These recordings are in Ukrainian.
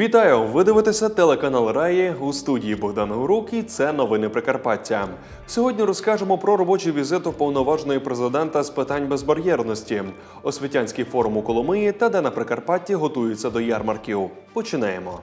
Вітаю! Ви дивитеся телеканал Раї у студії Богдан Гурук і це новини Прикарпаття. Сьогодні розкажемо про робочий візит уповноваженої президента з питань безбар'єрності, освітянський форум у Коломиї та де на Прикарпатті готуються до ярмарків. Починаємо.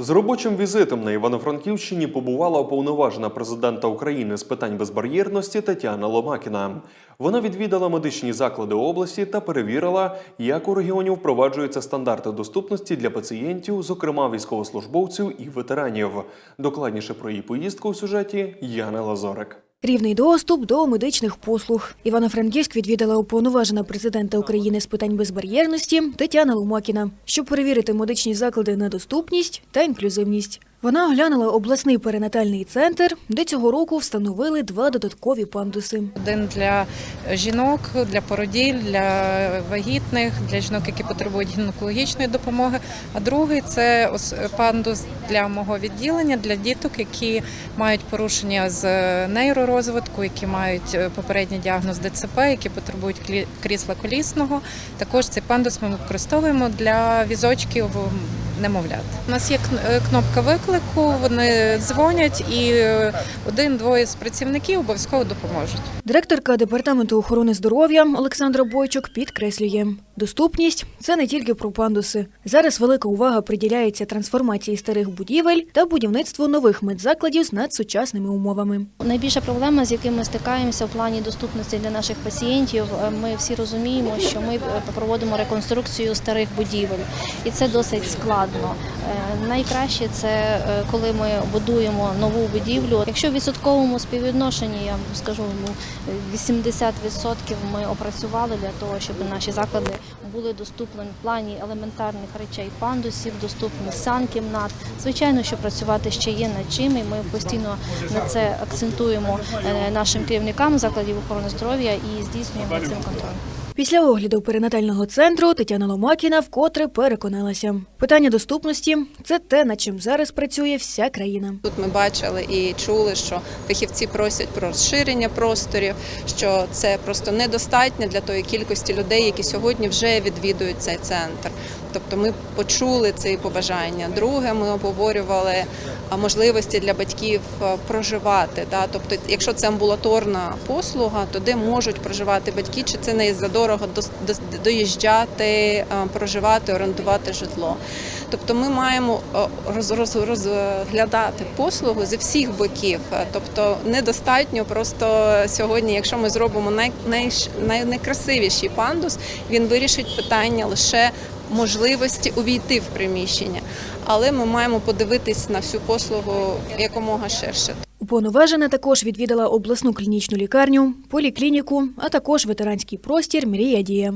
З робочим візитом на Івано-Франківщині побувала уповноважена президента України з питань безбар'єрності Тетяна Ломакіна. Вона відвідала медичні заклади області та перевірила, як у регіоні впроваджуються стандарти доступності для пацієнтів, зокрема військовослужбовців і ветеранів. Докладніше про її поїздку у сюжеті Яна Лазорик. Рівний доступ до медичних послуг. Івано-Франківськ відвідала уповноважена президента України з питань безбар'єрності Тетяна Ломакіна, щоб перевірити медичні заклади на доступність та інклюзивність. Вона оглянула обласний перинатальний центр, де цього року встановили два додаткові пандуси. Один для жінок, для породіль, для вагітних, для жінок, які потребують гінекологічної допомоги. А другий це пандус для мого відділення, для діток, які мають порушення з нейророзвитку, які мають е, попередній діагноз ДЦП, які потребують крісла колісного. Також цей пандус ми використовуємо для візочків немовлят. У нас є е, кнопка виклику, вони дзвонять і е, один-двоє з працівників обов'язково допоможуть. Директорка департаменту охорони здоров'я Олександра Бойчук підкреслює, доступність це не тільки про пандуси. Зараз велика увага приділяється трансформації старих будівель та будівництву нових медзакладів з надсучасними умовами. Найбільша проблема, з якими ми стикаємося в плані доступності для наших пацієнтів, е, ми всі розуміємо, що ми е, проводимо реконструкцію старих будівель, і це досить складно. Е, Найкраще це коли ми будуємо нову будівлю. Якщо в відсотковому співвідношенні, я скажу, ну 80% ми опрацювали для того, щоб наші заклади були доступні плані елементарних речей пандусів, доступні санкімнат. Звичайно, що працювати ще є над чим, і ми постійно на це акцентуємо е, нашим керівникам закладів охорони здоров'я і здійснюємо цим контроль. Після огляду перинатального центру Тетяна Ломакіна вкотре переконалася. Питання доступності це те, над чим зараз працює вся країна. Тут ми бачили і чули, що фахівці просять про розширення просторів, що це просто недостатньо для тої кількості людей, які сьогодні вже відвідують цей центр. Тобто ми почули ці побажання. Друге, ми обговорювали можливості для батьків проживати. Да? Тобто, якщо це амбулаторна послуга, то де можуть проживати батьки, чи це не за дорого доїжджати, проживати, орендувати житло. Тобто ми маємо розглядати послугу зі всіх боків. Тобто недостатньо просто сьогодні, якщо ми зробимо най, най, найкрасивіший пандус, він вирішить питання лише можливості увійти в приміщення. Але ми маємо подивитись на всю послугу якомога ширше. Уповноважена також відвідала обласну клінічну лікарню, поліклініку, а також ветеранський простір Мрія Дія.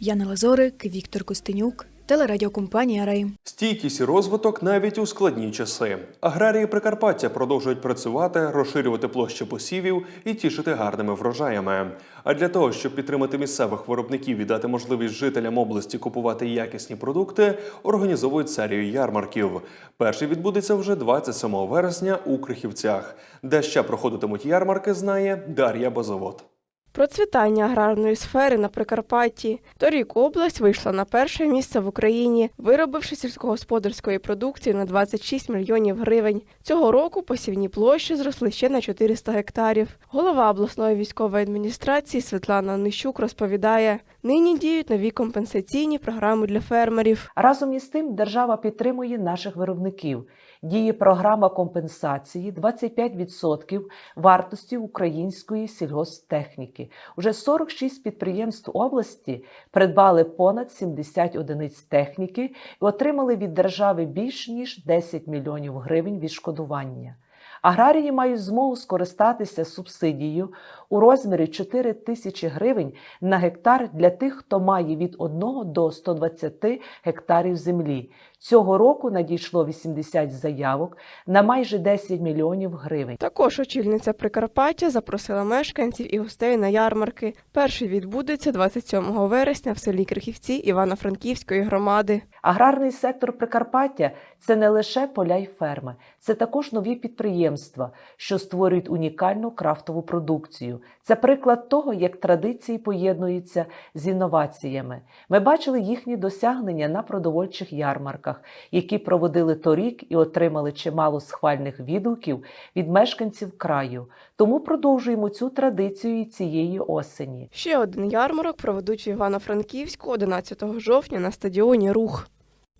Яна Лазорик, Віктор Костенюк, телерадіокомпанія Рай. Стійкість і розвиток навіть у складні часи. Аграрії Прикарпаття продовжують працювати, розширювати площі посівів і тішити гарними врожаями. А для того, щоб підтримати місцевих виробників і дати можливість жителям області купувати якісні продукти, організовують серію ярмарків. Перший відбудеться вже 27 вересня у Крихівцях. Де ще проходитимуть ярмарки, знає Дар'я Базовод. Процвітання аграрної сфери на Прикарпатті. Торік область вийшла на перше місце в Україні, виробивши сільськогосподарської продукції на 26 мільйонів гривень. Цього року посівні площі зросли ще на 400 гектарів. Голова обласної військової адміністрації Світлана Нищук розповідає, нині діють нові компенсаційні програми для фермерів. Разом із тим, держава підтримує наших виробників. Діє програма компенсації 25% вартості української сільгосптехніки. Уже 46 підприємств області придбали понад 70 одиниць техніки і отримали від держави більш ніж 10 мільйонів гривень відшкодування. Аграрії мають змогу скористатися субсидією у розмірі 4 тисячі гривень на гектар для тих, хто має від 1 до 120 гектарів землі, Цього року надійшло 80 заявок на майже 10 мільйонів гривень. Також очільниця Прикарпаття запросила мешканців і гостей на ярмарки. Перший відбудеться 27 вересня в селі Крихівці Івано-Франківської громади. Аграрний сектор Прикарпаття це не лише поля й ферми, це також нові підприємства, що створюють унікальну крафтову продукцію. Це приклад того, як традиції поєднуються з інноваціями. Ми бачили їхні досягнення на продовольчих ярмарках, які проводили торік і отримали чимало схвальних відгуків від мешканців краю. Тому продовжуємо цю традицію і цієї осені. Ще один ярмарок проведуть в Івано-Франківську 11 жовтня на стадіоні Рух.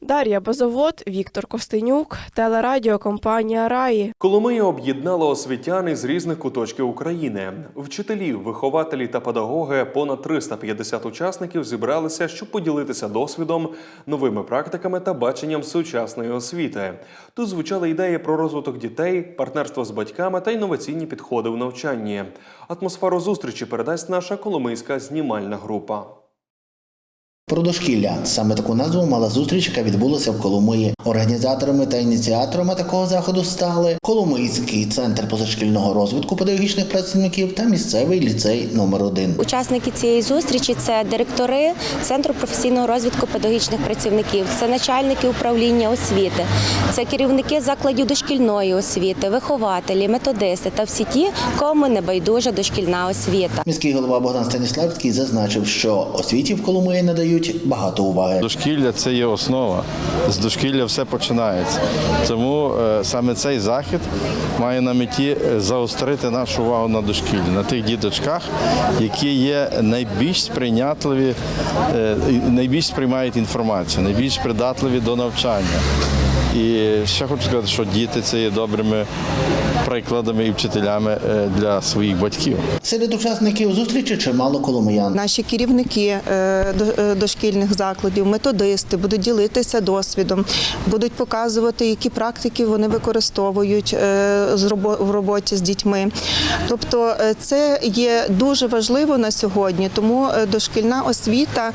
Дар'я Базовод, Віктор Костенюк, телерадіокомпанія Раї. Коломия об'єднала освітян із різних куточків України. Вчителі, вихователі та педагоги, понад 350 учасників зібралися, щоб поділитися досвідом, новими практиками та баченням сучасної освіти. Тут звучали ідеї про розвиток дітей, партнерство з батьками та інноваційні підходи в навчанні. Атмосферу зустрічі передасть наша коломийська знімальна група. Про дошкілля саме таку назву мала зустріч, яка відбулася в Коломиї. Організаторами та ініціаторами такого заходу стали Коломийський центр позашкільного розвитку педагогічних працівників та місцевий ліцей номер 1 Учасники цієї зустрічі це директори Центру професійного розвитку педагогічних працівників, це начальники управління освіти, це керівники закладів дошкільної освіти, вихователі, методисти та всі ті, кому не байдужа дошкільна освіта. Міський голова Богдан Станіславський зазначив, що освіті в Коломиї надають багато уваги. Дошкілля це є основа. З дошкілля все починається. Тому е, саме цей захід має на меті е, заострити нашу увагу на дошкіллі, на тих діточках, які є найбільш сприйнятливі, е, найбільш сприймають інформацію, найбільш придатливі до навчання. І ще хочу сказати, що діти це є добрими прикладами і вчителями е, для своїх батьків. Серед учасників зустрічі чимало коломиян. Наші керівники е, до- е, дошкільних закладів, методисти будуть ділитися досвідом, будуть показувати, які практики вони використовують з робо- в роботі з дітьми. Тобто, це є дуже важливо на сьогодні, тому дошкільна освіта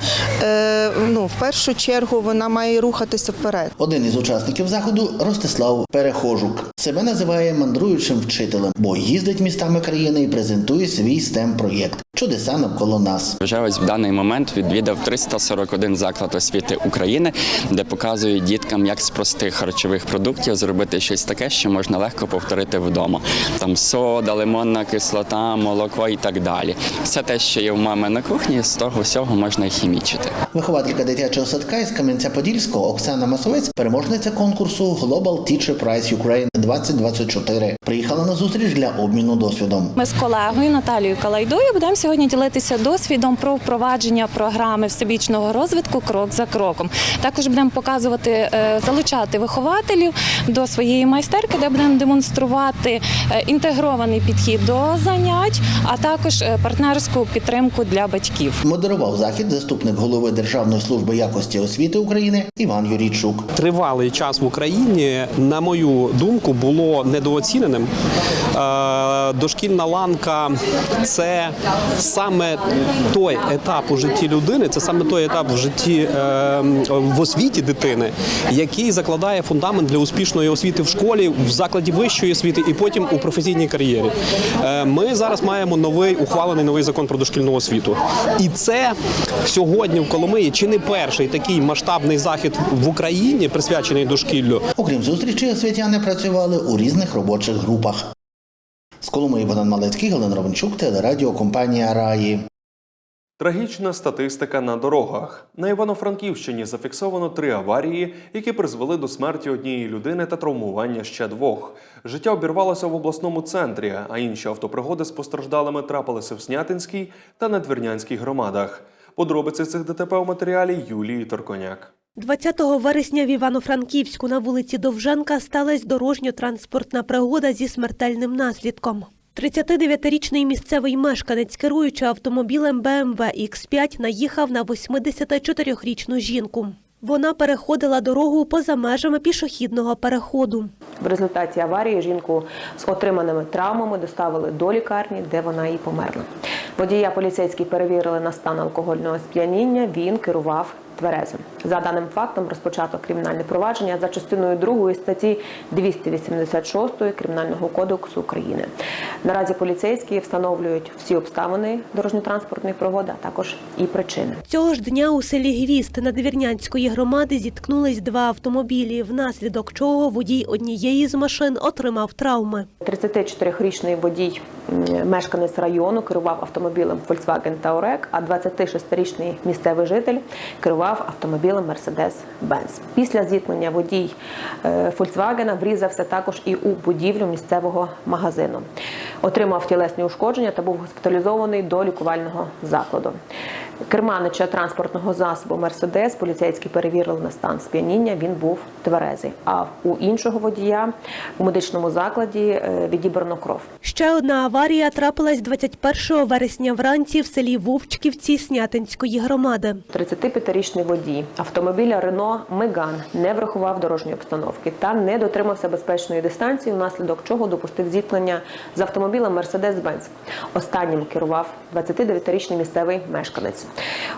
ну, в першу чергу вона має рухатися вперед. Один із учасників заходу Ростислав Перехожук. Себе називає мандруючим вчителем, бо їздить містами країни і презентує свій stem проєкт Чудеса навколо нас. Вже ось в даний момент відвідав 341 заклад освіти України, де показують діткам, як з простих харчових продуктів зробити щось таке, що можна легко повторити вдома. Там сода, лимонна кислота, молоко і так далі. Все те, що є в мами на кухні, з того всього можна хімічити. Вихователька дитячого садка із Кам'янця-Подільського Оксана Масовець, переможниця конкурсу Global Teacher Prize Ukraine 2024, приїхала на зустріч для обміну досвідом. Ми з колегою Наталією Калайдою будемо сьогодні ділитися досвідом про впровадження програми всебічного розвитку крок за кроком. Також будемо показувати, е, залучати вихователів до своєї майстерки, де будемо демонструвати е, інтегрований підхід до занять, а також е, партнерську підтримку для батьків. Модерував захід заступник голови Державної служби якості освіти України Іван Юрійчук. Тривалий час в Україні, на мою думку, було недооціненим. Дошкільна ланка це саме той етап у житті людини, це саме той етап в житті е, в освіті дитини, який закладає фундамент для успішної освіти в школі, в закладі вищої освіти і потім у професійній кар'єрі. Е, Ми зараз маємо новий ухвалений новий закон про дошкільну освіту, і це сьогодні в Коломиї чи не перший такий масштабний захід в Україні, присвячений дошкіллю. Окрім зустрічі, освітяни працювали у різних робочих групах. З Коломиї Богдан Малецький, Галина Ровенчук, телерадіокомпанія Раї. Трагічна статистика на дорогах. На Івано-Франківщині зафіксовано три аварії, які призвели до смерті однієї людини та травмування ще двох. Життя обірвалося в обласному центрі, а інші автопригоди з постраждалими трапилися в Снятинській та Надвірнянській громадах. Подробиці цих ДТП у матеріалі Юлії Торконяк. 20 вересня в Івано-Франківську на вулиці Довженка сталася дорожньо-транспортна пригода зі смертельним наслідком. 39-річний місцевий мешканець, керуючи автомобілем BMW X5, наїхав на 84-річну жінку. Вона переходила дорогу поза межами пішохідного переходу. В результаті аварії жінку з отриманими травмами доставили до лікарні, де вона і померла. Водія поліцейські перевірили на стан алкогольного сп'яніння. Він керував тверезим. За даним фактом розпочато кримінальне провадження за частиною 2 статті 286 Кримінального кодексу України. Наразі поліцейські встановлюють всі обставини дорожньо-транспортної пригоди, а також і причини. Цього ж дня у селі Гвіст Надвірнянської громади зіткнулись два автомобілі, внаслідок чого водій однієї з машин отримав травми. 34-річний водій, мешканець району, керував автомобілем Volkswagen Touareg, а 26-річний місцевий житель керував автомобілем Mercedes-Benz. Після зіткнення водій е, Volkswagen врізався також і у будівлю місцевого магазину. Отримав тілесні ушкодження та був госпіталізований до лікувального закладу. Керманича транспортного засобу Мерседес поліцейські перевірили на стан сп'яніння. Він був тверезий. А у іншого водія у медичному закладі е, відібрано кров. Ще одна аварія трапилась 21 вересня вранці в селі Вовчківці Снятинської громади. 35-річний водій автомобіля Рено Меган не врахував дорожньої обстановки та не дотримався безпечної дистанції, внаслідок чого допустив зіткнення з автомобілем Mercedes-Benz. Останнім керував 29-річний місцевий мешканець.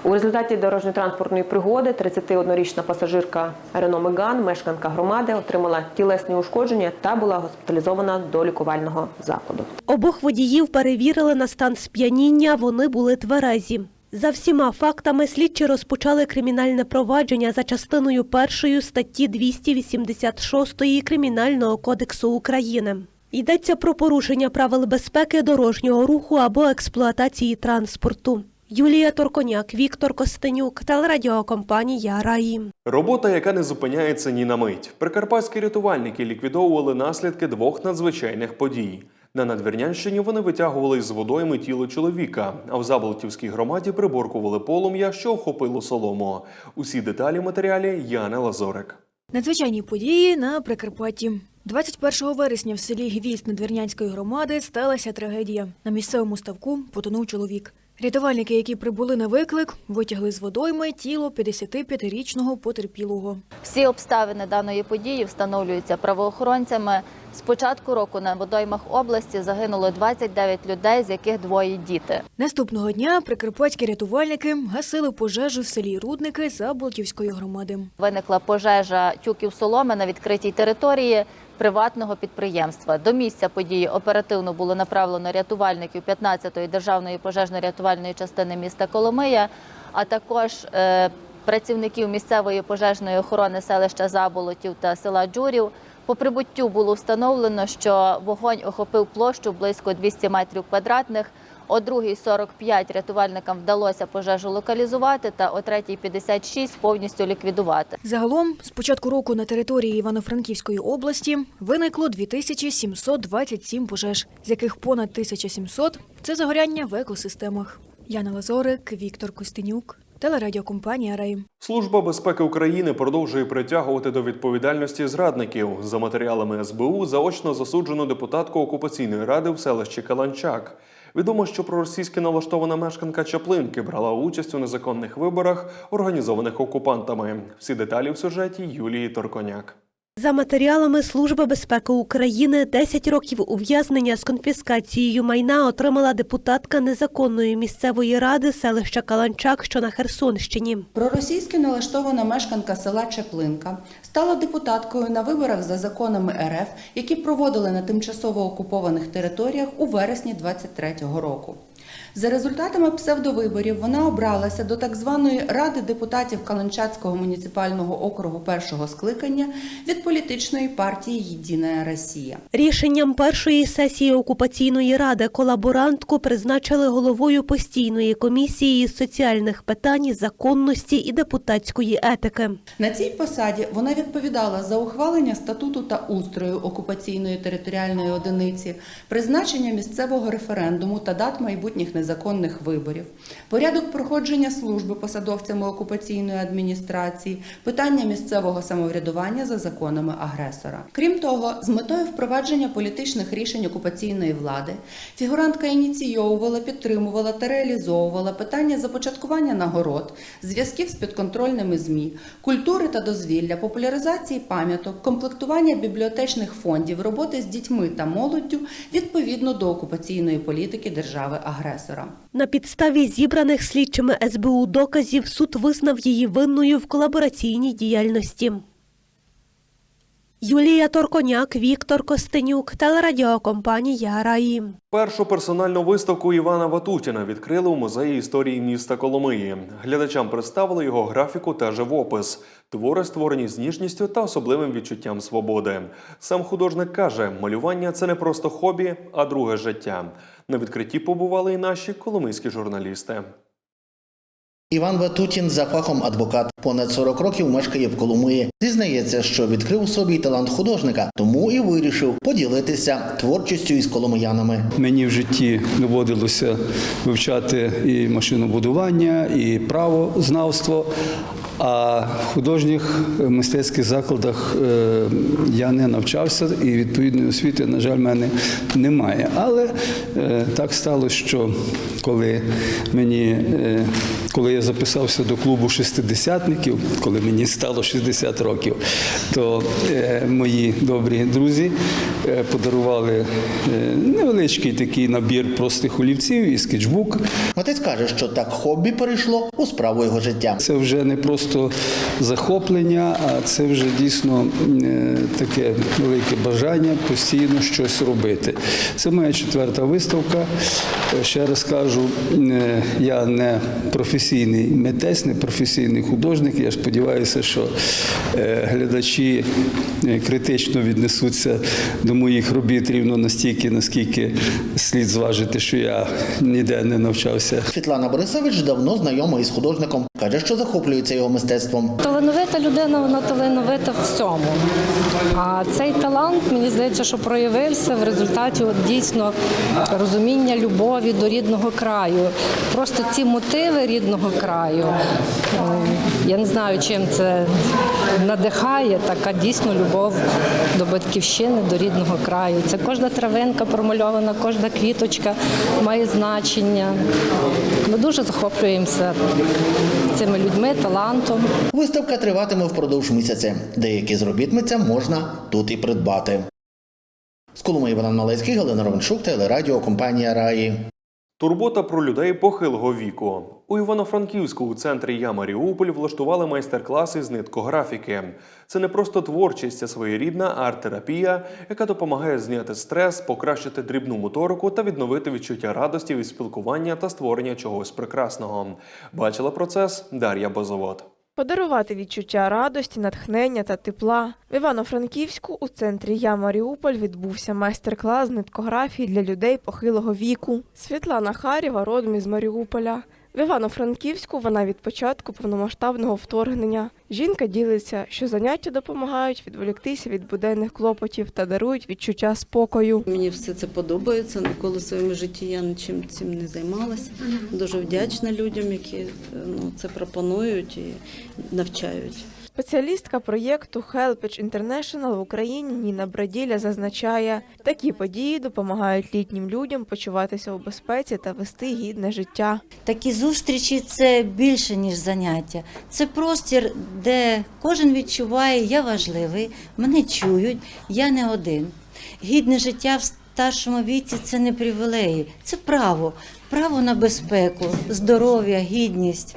У результаті дорожньо-транспортної пригоди 31-річна пасажирка Рено Меган, мешканка громади, отримала тілесні ушкодження та була госпіталізована до лікувального закладу. Обох водіїв перевірили на стан сп'яніння, вони були тверезі. За всіма фактами слідчі розпочали кримінальне провадження за частиною першої статті 286 Кримінального кодексу України. Йдеться про порушення правил безпеки дорожнього руху або експлуатації транспорту. Юлія Торконяк, Віктор Костенюк, телерадіокомпанія Раї. Робота, яка не зупиняється ні на мить. Прикарпатські рятувальники ліквідовували наслідки двох надзвичайних подій. На Надвірнянщині вони витягували з водойми тіло чоловіка, а в Заболотівській громаді приборкували полум'я, що охопило солому. Усі деталі в матеріалі Яни Лазорик. Надзвичайні події на Прикарпатті. 21 вересня в селі Гвізд Надвірнянської громади сталася трагедія. На місцевому ставку потонув чоловік. Рятувальники, які прибули на виклик, витягли з водойми тіло 55-річного потерпілого. Всі обставини даної події встановлюються правоохоронцями. З початку року на водоймах області загинуло 29 людей, з яких двоє діти. Наступного дня прикарпатські рятувальники гасили пожежу в селі Рудники Заболтівської громади. Виникла пожежа тюків соломи на відкритій території приватного підприємства. До місця події оперативно було направлено рятувальників 15-ї державної пожежно-рятувальної частини міста Коломия, а також е, працівників місцевої пожежної охорони селища Заболотів та села Джурів. По прибуттю було встановлено, що вогонь охопив площу близько 200 метрів квадратних. О 2.45 рятувальникам вдалося пожежу локалізувати та о 3.56 повністю ліквідувати. Загалом, з початку року на території Івано-Франківської області виникло 2727 пожеж, з яких понад 1700 – це загоряння в екосистемах. Яна Лазорик, Віктор Костенюк, телерадіокомпанія Рей. Служба безпеки України продовжує притягувати до відповідальності зрадників. За матеріалами СБУ заочно засуджено депутатку окупаційної ради в селищі Каланчак. Відомо, що проросійськи налаштована мешканка Чаплинки брала участь у незаконних виборах, організованих окупантами. Всі деталі в сюжеті Юлії Торконяк. За матеріалами Служби безпеки України 10 років ув'язнення з конфіскацією майна отримала депутатка незаконної місцевої ради селища Каланчак, що на Херсонщині. Проросійськи налаштована мешканка села Чеплинка стала депутаткою на виборах за законами РФ, які проводили на тимчасово окупованих територіях у вересні 23-го року. За результатами псевдовиборів вона обралася до так званої Ради депутатів Каланчацького муніципального округу першого скликання від політичної партії Єдина Росія. Рішенням першої сесії окупаційної ради колаборантку призначили головою постійної комісії з соціальних питань, законності і депутатської етики. На цій посаді вона відповідала за ухвалення статуту та устрою окупаційної територіальної одиниці, призначення місцевого референдуму та дат майбутніх незаконних виборів, порядок проходження служби посадовцями окупаційної адміністрації, питання місцевого самоврядування за законами агресора. Крім того, з метою впровадження політичних рішень окупаційної влади, фігурантка ініційовувала, підтримувала та реалізовувала питання започаткування нагород, зв'язків з підконтрольними ЗМІ, культури та дозвілля, популяризації пам'яток, комплектування бібліотечних фондів, роботи з дітьми та молоддю відповідно до окупаційної політики держави агресора. Агресора. На підставі зібраних слідчими СБУ доказів суд визнав її винною в колабораційній діяльності. Юлія Торконяк, Віктор Костенюк, телерадіокомпанія Раї. Першу персональну виставку Івана Ватутіна відкрили у музеї історії міста Коломиї. Глядачам представили його графіку та живопис. Твори створені з ніжністю та особливим відчуттям свободи. Сам художник каже, малювання це не просто хобі, а друге життя. На відкритті побували і наші коломийські журналісти. Іван Батутін за фахом адвокат. Понад 40 років мешкає в Коломиї. Зізнається, що відкрив у собі талант художника, тому і вирішив поділитися творчістю із коломиянами. Мені в житті доводилося вивчати і машинобудування, і правознавство. А в художніх мистецьких закладах е, я не навчався, і відповідної освіти, на жаль, в мене немає. Але е, так сталося, що коли мені, е, коли я записався до клубу шестидесятників, коли мені стало 60 років, то мої добрі друзі подарували невеличкий такий набір простих олівців і скетчбук. Отець каже, що так хобі перейшло у справу його життя. Це вже не просто захоплення, а це вже дійсно е, таке велике бажання постійно щось робити. Це моя четверта виставка. Е, Ще раз кажу, е, я не професійний митець, не професійний художник. Я сподіваюся, що глядачі критично віднесуться до моїх робіт рівно настільки, наскільки слід зважити, що я ніде не навчався. Світлана Борисович давно знайома із художником. Каже, що захоплюється його мистецтвом. Талановита людина, вона талановита в всьому. А цей талант, мені здається, що проявився в результаті от, дійсно розуміння любові до рідного краю. Просто ці мотиви рідного краю. ем, Я не знаю, чим це надихає, така дійсно любов до батьківщини, до рідного краю. Це кожна травинка промальована, кожна квіточка має значення. Ми дуже захоплюємося цими людьми, талантом. Виставка триватиме впродовж місяця. Деякі з робіт можна тут і придбати. З Коломи Іван Малецький, Галина Ровеншук, телерадіо компанія Раї. Турбота про людей похилого віку. У Івано-Франківську у центрі Я Маріуполь влаштували майстер-класи з ниткографіки. Це не просто творчість, а своєрідна арт-терапія, яка допомагає зняти стрес, покращити дрібну моторику та відновити відчуття радості від спілкування та створення чогось прекрасного. Бачила процес Дар'я Бозовод. Подарувати відчуття радості, натхнення та тепла. В Івано-Франківську у центрі Я Маріуполь відбувся майстер-клас з ниткографії для людей похилого віку. Світлана Харєва родом із Маріуполя. В Івано-Франківську вона від початку повномасштабного вторгнення. Жінка ділиться, що заняття допомагають відволіктися від буденних клопотів та дарують відчуття спокою. Мені все це подобається. Ніколи в своєму житті я нічим цим не займалася. Дуже вдячна людям, які е, ну, це пропонують і навчають. Спеціалістка проєкту Helpage International в Україні Ніна Браділя зазначає, такі події допомагають літнім людям почуватися у безпеці та вести гідне життя. Такі зустрічі це більше ніж заняття. Це простір, де кожен відчуває, я важливий, мене чують, я не один. Гідне життя в старшому віці це не привілеї, це право, право на безпеку, здоров'я, гідність.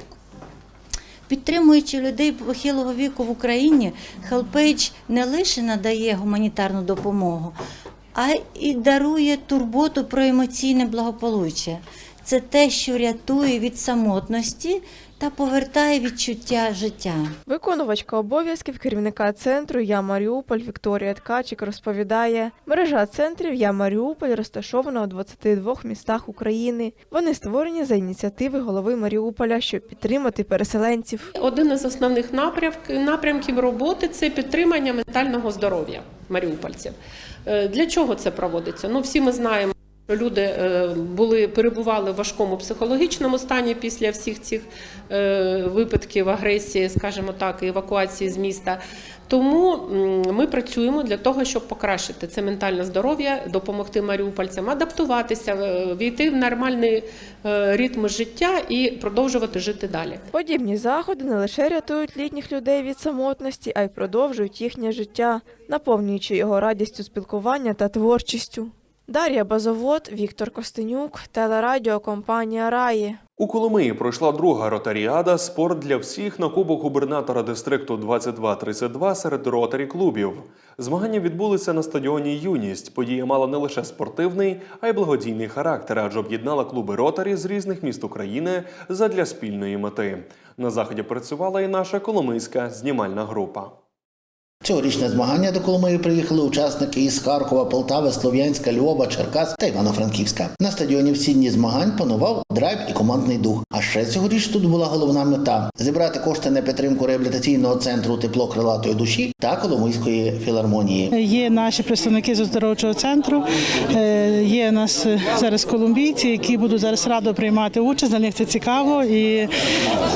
Підтримуючи людей похилого віку в Україні, Helpage не лише надає гуманітарну допомогу, а й дарує турботу про емоційне благополуччя. Це те, що рятує від самотності та повертає відчуття життя. Виконувачка обов'язків керівника центру Я Маріуполь Вікторія Ткачик розповідає, мережа центрів Я Маріуполь розташована у 22 містах України. Вони створені за ініціативи голови Маріуполя, щоб підтримати переселенців. Один із основних напрямків, напрямків роботи це підтримання ментального здоров'я маріупольців. Е, Для чого це проводиться? Ну, всі ми знаємо. Люди е, були перебували в важкому психологічному стані після всіх цих е, випадків агресії, скажімо так, евакуації з міста. Тому ми працюємо для того, щоб покращити це ментальне здоров'я, допомогти маріупольцям адаптуватися, е, війти в нормальний ритм життя і продовжувати жити далі. Подібні заходи не лише рятують літніх людей від самотності, а й продовжують їхнє життя, наповнюючи його радістю спілкування та творчістю. Дар'я Базовод, Віктор Костенюк, телерадіокомпанія Раї. У Коломиї пройшла друга ротаріада Спорт для всіх на кубок губернатора дистрикту 22-32 серед ротарі клубів. Змагання відбулися на стадіоні Юність. Подія мала не лише спортивний, а й благодійний характер, адже об'єднала клуби ротарі з різних міст України задля спільної мети. На заході працювала і наша коломийська знімальна група. Цьогорічне змагання до Коломиї приїхали учасники із Харкова, Полтави, Слов'янська, Львова, Черкас та Івано-Франківська. На стадіоні всі дні змагань панував драйв і командний дух. А ще цьогоріч тут була головна мета зібрати кошти на підтримку реабілітаційного центру тепло крилатої душі та Коломийської філармонії. Є наші представники з оздоровчого центру. е, Є у нас е, зараз колумбійці, які будуть зараз радо приймати участь. Для них це цікаво і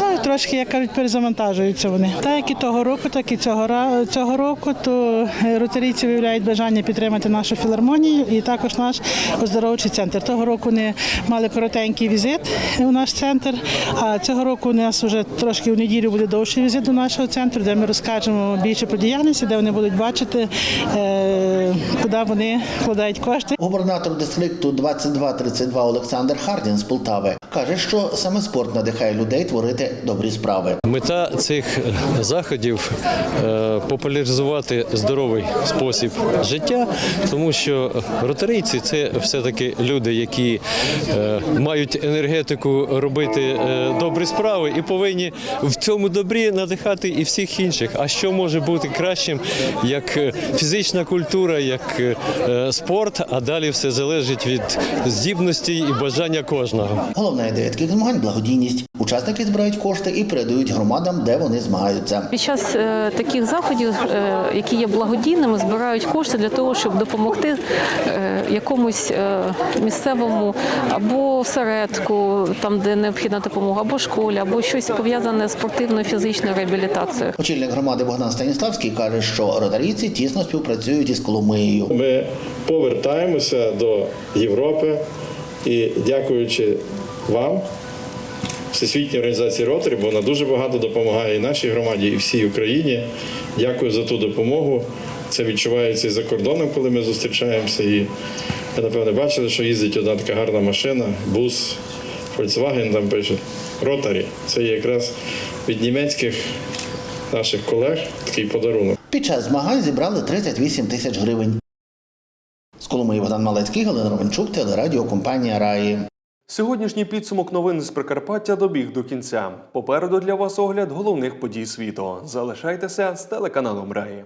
ну, трошки, як кажуть, перезавантажуються вони. Так як і того року, так і цього ра- року, то е, ротарійці виявляють бажання підтримати нашу філармонію і також наш оздоровчий центр. Того року вони мали коротенький візит у наш центр. А цього року у нас вже трошки в неділю буде довший візит до нашого центру, де ми розкажемо більше про діяльність, де вони будуть бачити, е, куди вони вкладають кошти. Губернатор дистрикту 22-32 Олександр Хардін з Полтави каже, що саме спорт надихає людей творити добрі справи. Мета цих заходів е, популяризувати здоровий спосіб життя, тому що ротарійці це все-таки люди, які е, мають енергетику робити е, добрі справи і повинні в цьому добрі надихати і всіх інших. А що може бути кращим, як фізична культура, як спорт, а далі все залежить від здібності і бажання кожного. Головна ідея таких змагань благодійність. Учасники збирають кошти і передають громадам, де вони змагаються. Під час е, таких заходів, е, які є благодійними, збирають кошти для того, щоб допомогти е, якомусь е, місцевому або осередку, там де необхідна допомога, або школі, або щось пов'язане з спортивною фізичною реабілітацією. Очільник громади Богдан Станіславський каже, що ротарійці тісно співпрацюють із Коломиєю. Ми повертаємося до Європи і дякуючи вам, Всесвітній організації Ротарі, бо вона дуже багато допомагає і нашій громаді, і всій Україні. Дякую за ту допомогу. Це відчувається і за кордоном, коли ми зустрічаємося. І ви, напевне, бачили, що їздить одна така гарна машина, бус, Volkswagen там пише. Ротарі. Це якраз від німецьких наших колег такий подарунок. Під час змагань зібрали 38 тисяч гривень. З Коломиї Богдан Малецький, Галина Романчук, телерадіокомпанія Раї. Сьогоднішній підсумок новин з Прикарпаття добіг до кінця. Попереду для вас огляд головних подій світу. Залишайтеся з телеканалом Раї.